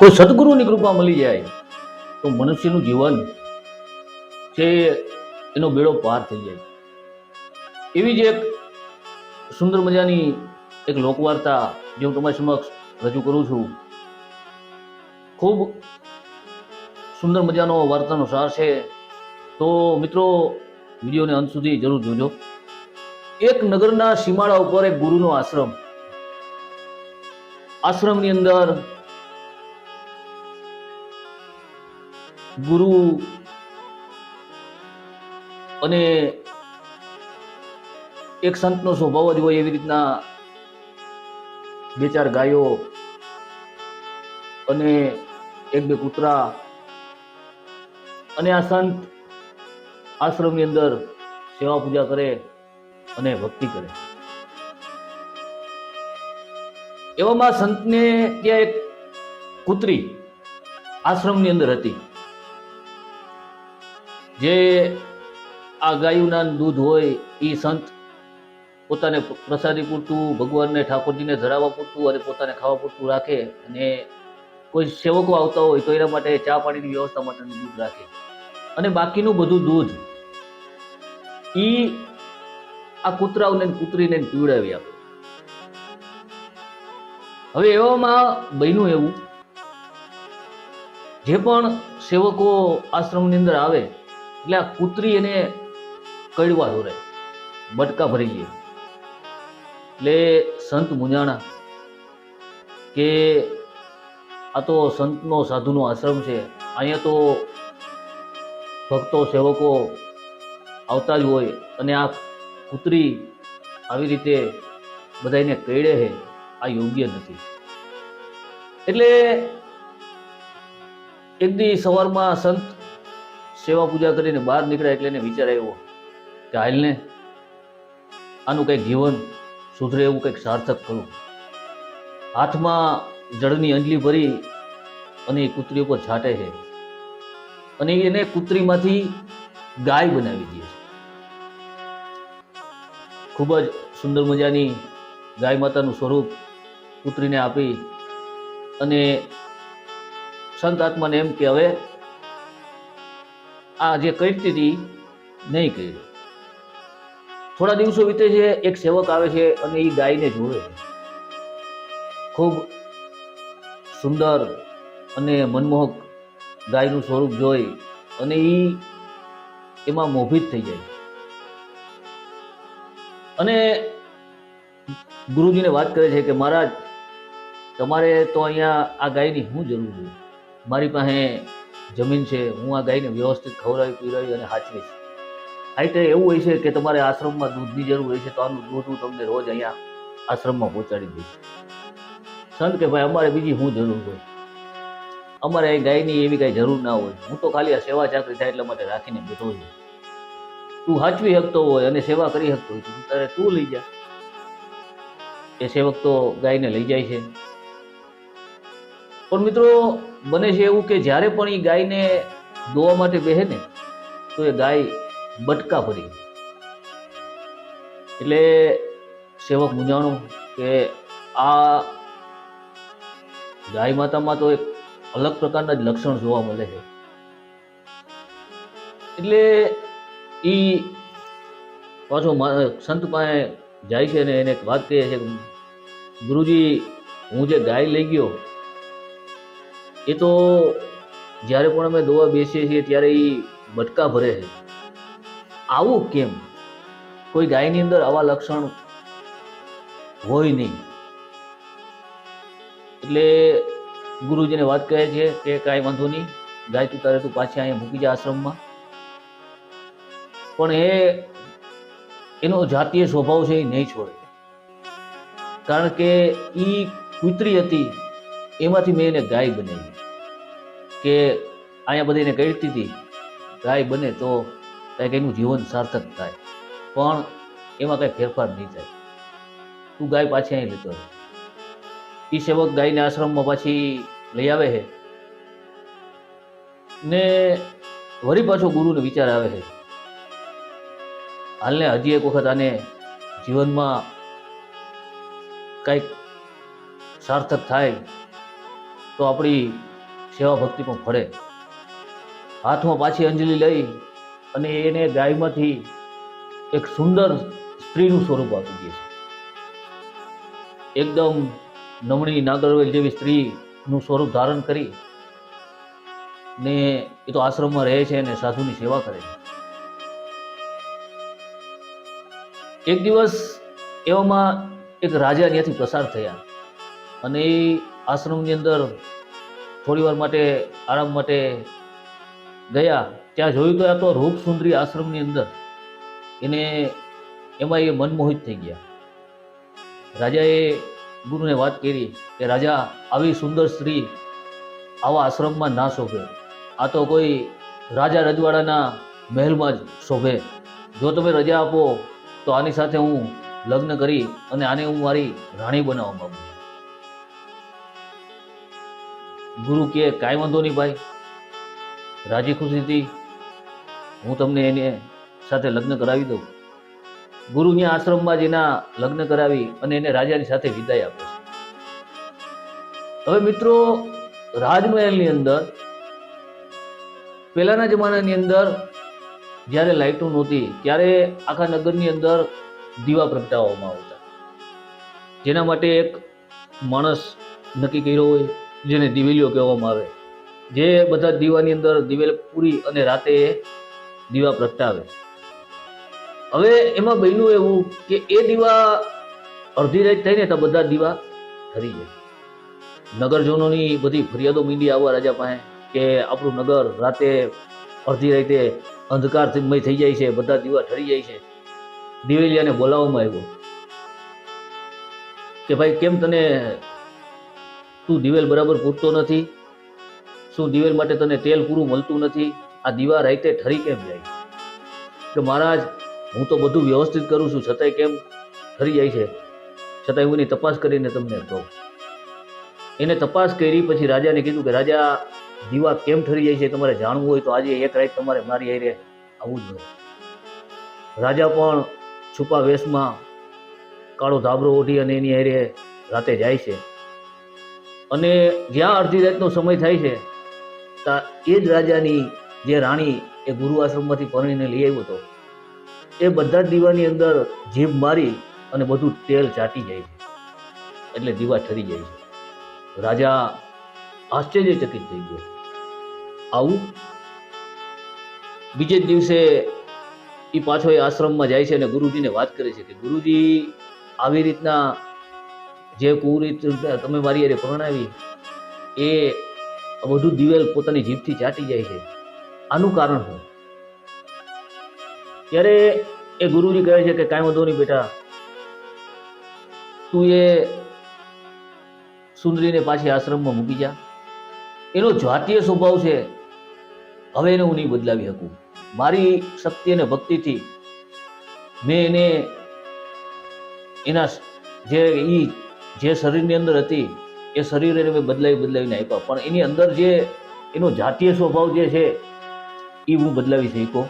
કોઈ સદગુરુની કૃપા મળી જાય તો મનુષ્યનું જીવન છે એનો બેડો પાર થઈ જાય. એવી જ એક સુંદર મજાની એક લોકવાર્તા જે હું તમારી સમક્ષ રજૂ કરું છું. ખૂબ સુંદર મજાનો વાર્તાનો સાર છે. તો મિત્રો, વિડીયોને અંત સુધી જરૂર જોજો. એક નગરના સીમાડા ઉપર એક ગુરુનો આશ્રમ. આશ્રમની અંદર ગુરુ અને એક સંતનો સ્વભાવ જ હોય એવી રીતના બે ચાર ગાયો અને એક બે કૂતરા અને આ સંત આશ્રમની અંદર સેવા પૂજા કરે અને ભક્તિ કરે. એવામાં સંતને ત્યાં એક કૂતરી આશ્રમની અંદર હતી. જે આ ગાયુના દૂધ હોય એ સંત પોતાને પ્રસાદી પૂરતું, ભગવાનને, ઠાકોરજીને ધરાવવા પૂરતું અને પોતાને ખાવા પૂરતું રાખે અને કોઈ સેવકો આવતા હોય તો એના માટે ચા પાણીની વ્યવસ્થા માટેનું દૂધ રાખે. અને બાકીનું બધું દૂધ એ આ કૂતરાઓને કૂતરીને પીવડાવી આપે. હવે એવામાં બન્યું એવું, જે પણ સેવકો આશ્રમની અંદર આવે એટલે આ કૂતરી એને કડવા દોરે, બટકા ભરી લે. એટલે સંત મુંજાણા કે આ તો સંતનો સાધુનો આશ્રમ છે, અહીંયા તો ભક્તો, સેવકો આવતા જ હોય અને આ કૂતરી આવી રીતે બધાને કહેડે છે, આ યોગ્ય નથી. એટલે એક દી સવારમાં સંત સેવા પૂજા કરીને બહાર નીકળ્યા એટલે એને વિચાર આવ્યો કે હાલને આનું કંઈક જીવન સુધરે એવું કંઈક સાર્થક કરું. હાથમાં જળની અંજલી ભરી અને એ કૂતરી ઉપર છાંટે છે અને એને કૂતરીમાંથી ગાય બનાવી દે છે. ખૂબ જ સુંદર મજાની ગાય માતાનું સ્વરૂપ પુત્રીને આપી અને સંત આત્માને એમ કે હવે આ જે કરતી હતી નહીં કર્યું થોડા દિવસો વીતે છે, એક સેવક આવે છે અને એ ગાયને જોવે છે. ખૂબ સુંદર અને મનમોહક ગાયનું સ્વરૂપ જોઈ અને એ એમાં મોહિત થઈ જાય. અને ગુરુજીને વાત કરે છે કે, મહારાજ, તમારે તો અહીંયા આ ગાયની શું જરૂર છે? મારી પાસે જમીન છે, હું આ ગાયને વ્યવસ્થિત ખવડાવી, પીવડાવી અને હાચવીશ. આઈટે એવું હોય છે કે તમારે આશ્રમમાં દૂધની જરૂર હોય છે, તો આનું દૂધ હું તમને રોજ અહીંયા આશ્રમમાં પહોંચાડી દઈશ. સંત કે ભાઈ, અમારે બીજી શું જરૂર હોય? અમારે ગાયની એવી કાંઈ જરૂર ના હોય. હું તો ખાલી આ સેવા ચાકરી થાય એટલા માટે રાખીને બેઠો છું. તું હાચવી શકતો હોય અને સેવા કરી શકતો હોય ત્યારે તું લઈ જા. એ સેવક તો ગાયને લઈ જાય છે. પણ મિત્રો બને છે એવું કે જ્યારે પણ એ ગાયને દોવા માટે બેહે ને, તો એ ગાય બટકા ભરી એટલે સેવક મૂંઝાણું કે આ ગાય માતામાં તો એક અલગ પ્રકારના જ લક્ષણ જોવા મળે છે. એટલે એ પાછો સંત પાસે જાય છે અને એને એક વાત કહે છે ગુરુજી, હું જે ગાય લઈ ગયો એ તો જ્યારે પણ અમે દોવા બેસીએ છીએ ત્યારે એ બટકા ભરે છે. આવું કેમ? કોઈ ગાયની અંદર આવા લક્ષણ હોય નહીં. એટલે ગુરુજીને વાત કહે છે કે કાંઈ વાંધો નહીં, ગાય તું તારે તું પાછી અહીંયા મૂકી જા આશ્રમમાં. પણ એ, એનો જાતીય સ્વભાવ છે એ નહીં છોડે. કારણ કે એ કૂતરી હતી, એમાંથી મેં એને ગાય બનાવી. કે અહીંયા બધાને કહેતી હતી, ગાય બને તો કંઈક એનું જીવન સાર્થક થાય. પણ એમાં કંઈ ફેરફાર નહીં થાય. તું ગાય પાછી અહીં લેતો એ સેવક ગાયને આશ્રમમાં પાછી લઈ આવે છે ને વળી પાછો ગુરુને વિચાર આવે છે હાલને હજી એક વખત આને જીવનમાં કંઈક સાર્થક થાય તો આપણી સેવા ભક્તિ પણ ફળે હાથમાં પાછી અંજલિ લઈ અને એને ગાયમાંથી એક સુંદર સ્ત્રીનું સ્વરૂપ આપી દે છે. એકદમ નમણી નાગરવેલ જેવી સ્ત્રીનું સ્વરૂપ ધારણ કરી ને એ તો આશ્રમમાં રહે છે અને સાધુની સેવા કરે છે. એક દિવસ એવામાં એક રાજા ત્યાંથી પસાર થયા અને એ આશ્રમની અંદર થોડી વાર માટે, આરામ માટે ગયા. ત્યાં જોયું તો આ તો રૂપ સુંદરી આશ્રમની અંદર. એને, એમાં એ મનમોહિત થઈ ગયા. રાજાએ ગુરુને વાત કરી કે, રાજા, આવી સુંદર સ્ત્રી આવા આશ્રમમાં ના શોભે. આ તો કોઈ રાજા રજવાડાના મહેલમાં જ શોભે. જો તમે રજા આપો, તો આની સાથે હું લગ્ન કરી અને આને હું મારી રાણી બનાવવા માંગુ. ગુરુ કે કાંઈ વાંધો નહીં ભાઈ. રાજી ખુશીથી હું તમને એને સાથે લગ્ન કરાવી દઉં. ગુરુની આશ્રમમાં જ એના લગ્ન કરાવી અને એને રાજાની સાથે વિદાય આપે. છે હવે મિત્રો, રાજમહેલની અંદર, પહેલાના જમાનાની અંદર જ્યારે લાઇટો નહોતી, ત્યારે આખા નગરની અંદર દીવા પ્રગટાવવામાં આવતા. જેના માટે એક માણસ નક્કી કર્યો હોય જેને દિવેલીઓ કહેવામાં આવે. જે બધા દીવાની અંદર દિવેલ પૂરી અને રાતે દીવા પ્રગટાવે. હવે એમાં બન્યું એવું કે એ દીવા અડધી રાત થઈને તો બધા દીવા ઠરી જાય નગરજનોની બધી ફરિયાદો મીંડી આવવા રાજા પાસે કે આપણું નગર રાતે અડધી રાતે અંધકારમય થઈ જાય છે, બધા દીવા ઠરી જાય છે. દિવેલિયાને બોલાવવામાં આવ્યો કે ભાઈ, કેમ તને તું દિવેલ બરાબર પૂરતો નથી? શું દિવેલ માટે તને તેલ પૂરું મળતું નથી? આ દીવા રાતે ઠરી કેમ જાય? કે મહારાજ, હું તો બધું વ્યવસ્થિત કરું છું, છતાંય કેમ ઠરી જાય છે? છતાંય હું એની તપાસ કરીને તમને કહું. એને તપાસ કરી, પછી રાજાને કીધું કે રાજા, દીવા કેમ ઠરી જાય છે તમારે જાણવું હોય તો આજે એક રાત તમારે મારી આવવું જ જોઈએ રાજા પણ છુપા વેશમાં કાળો ધાબરો ઓઢી અને એની આરે રાતે જાય છે. અને જ્યાં અડધી રાતનો સમય થાય છે ત્યાં એ જ રાજાની જે રાણી એ ગુરુ આશ્રમમાંથી પરણીને લઈ આવ્યો હતો, એ બધા જ દીવાની અંદર જીભ મારી અને બધું તેલ ચાટી જાય છે, એટલે દીવા ઠરી જાય છે. રાજા આશ્ચર્યચકિત થઈ ગયો. આવું? બીજે જ દિવસે એ પાછો એ આશ્રમમાં જાય છે અને ગુરુજીને વાત કરે છે કે ગુરુજી, આવી રીતના જે કુરીત તમે મારી અરે પરણાવી, એ બધું દિવેલ પોતાની જીભથી ચાટી જાય છે. આનું કારણ શું? ત્યારે એ ગુરુજી કહે છે કે, કાંઈ વધુ નહીં બેટા. તું એ સુંદરીને પાછી આશ્રમમાં મૂકી જા. એનો જાતીય સ્વભાવ છે. હવે એને હું નહીં બદલાવી શકું. મારી શક્તિ અને ભક્તિથી મેં એને, એના જે ઈ જે શરીરની અંદર હતી, એ શરીર એને મેં બદલાવી બદલાવીને આપ્યા. પણ એની અંદર જે એનો જાતીય સ્વભાવ જે છે એ હું બદલાવી શક્યો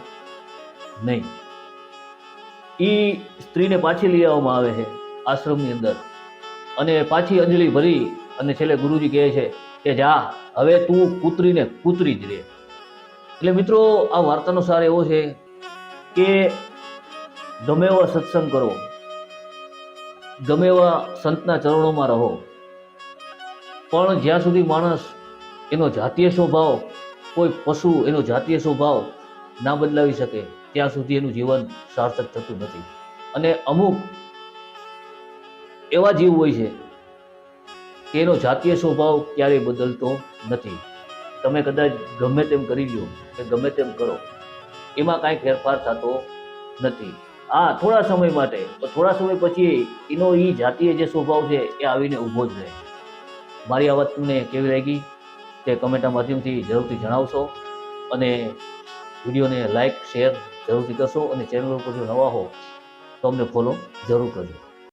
નહીં. એ સ્ત્રીને પાછી લઈ આવવામાં આવે છે આશ્રમની અંદર. અને પાછી અંજલિ ભરી અને છેલ્લે ગુરુજી કહે છે કે, જા, હવે તું કૂતરીને કૂતરી જ રહે એટલે મિત્રો, આ વાર્તાનો સાર એવો છે કે ગમે એવો સત્સંગ કરો. ગમે એવા સંતના ચરણોમાં રહો. પણ જ્યાં સુધી માણસ એનો જાતીય સ્વભાવ, કોઈ પશુ એનો જાતીય સ્વભાવ ના બદલાવી શકે, ત્યાં સુધી એનું જીવન સાર્થક થતું નથી. અને અમુક એવા જીવ હોય છે કે એનો જાતીય સ્વભાવ ક્યારેય બદલતો નથી. તમે કદાચ ગમે તેમ કરી લ્યો કે ગમે તેમ કરો, એમાં કાંઈ ફેરફાર થતો નથી. હા થોડા સમય માટે થોડા સમય પછી એનો એ જાતીય જે સ્વભાવ છે, એ આવીને ઊભો જ રહે. મારી આ વાત તમને કેવી લાગી? તે કમેન્ટના માધ્યમથી જરૂરથી જણાવશો અને વિડીયોને લાઈક શેર જરૂરથી કરશો અને ચેનલ ઉપર જો નવા હો, તો અમને ફોલો જરૂર કરજો.